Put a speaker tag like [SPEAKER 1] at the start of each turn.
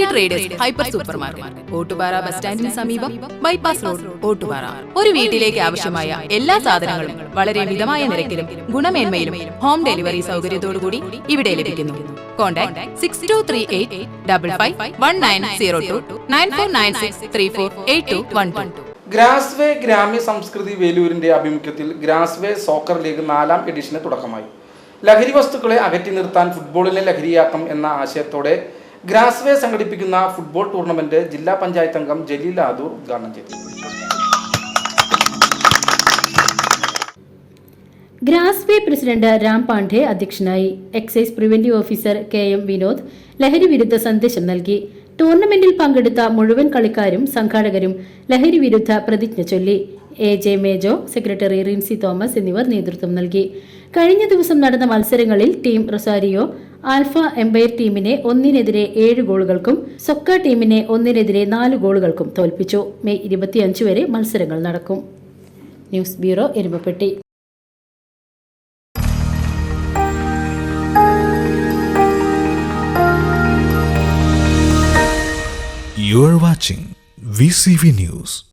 [SPEAKER 1] Pattambi traders hyper supermarket Ottupara bus സ്റ്റാൻഡിന് സമീപം bypass road Ottupara. ഒരു വീട്ടിലേക്ക് ആവശ്യമായ എല്ലാ സാധനങ്ങളും വളരെ മിതമായ നിരക്കിലും ഗുണമേന്മയിലും ഹോം ഡെലിവറി സൗകര്യത്തോടുകൂടി ഇവിടെ ലഭിക്കുന്നു contact six two three eight double five one nine zero two nine four nine six three four eight two one two
[SPEAKER 2] ഗ്രാസ്വേ ഗ്രാമ്യ സംസ്കൃതി വേലൂരിന്റെ ആഭിമുഖ്യത്തിൽ ഗ്രാസ്വേ സോക്കർ ലീഗ് നാലാം എഡിഷന് തുടക്കമായി. ലഹരി വസ്തുക്കളെ അകറ്റി നിർത്താൻ ഫുട്ബോളിനെ ലഹരിയാക്കം എന്ന ആശയത്തോടെ ഗ്രാസ്വേ സംഘടിപ്പിക്കുന്ന ഫുട്ബോൾ ടൂർണമെന്റ് ജില്ലാ പഞ്ചായത്ത് അംഗം ജലീൽ ആദൂർ ഉദ്ഘാടനം ചെയ്തു.
[SPEAKER 3] ഗ്രാസ്വേ പ്രസിഡന്റ് രാം പാണ്ഡെ അധ്യക്ഷനായി excise preventive officer K M Vinod ലഹരി വിരുദ്ധ സന്ദേശം നൽകി. ടൂർണമെന്റിൽ പങ്കെടുത്ത മുഴുവൻ കളിക്കാരും സംഘാടകരും ലഹരി വിരുദ്ധ പ്രതിജ്ഞ ചൊല്ലി. A J Mejo secretary Rincy Thomas എന്നിവർ നേതൃത്വം നൽകി. കഴിഞ്ഞ ദിവസം നടന്ന മത്സരങ്ങളിൽ ടീം റൊസാരിയോ ആൽഫ എംപയർ ടീമിനെ ഒന്നിനെതിരെ ഏഴ് ഗോളുകൾക്കും സൊക്ക ടീമിനെ ഒന്നിനെതിരെ നാല് ഗോളുകൾക്കും തോൽപ്പിച്ചു. മെയ് ഇരുപത്തിയഞ്ച് വരെ മത്സരങ്ങൾ നടക്കും. News bureau Erumapetty.
[SPEAKER 4] You are watching VCV News.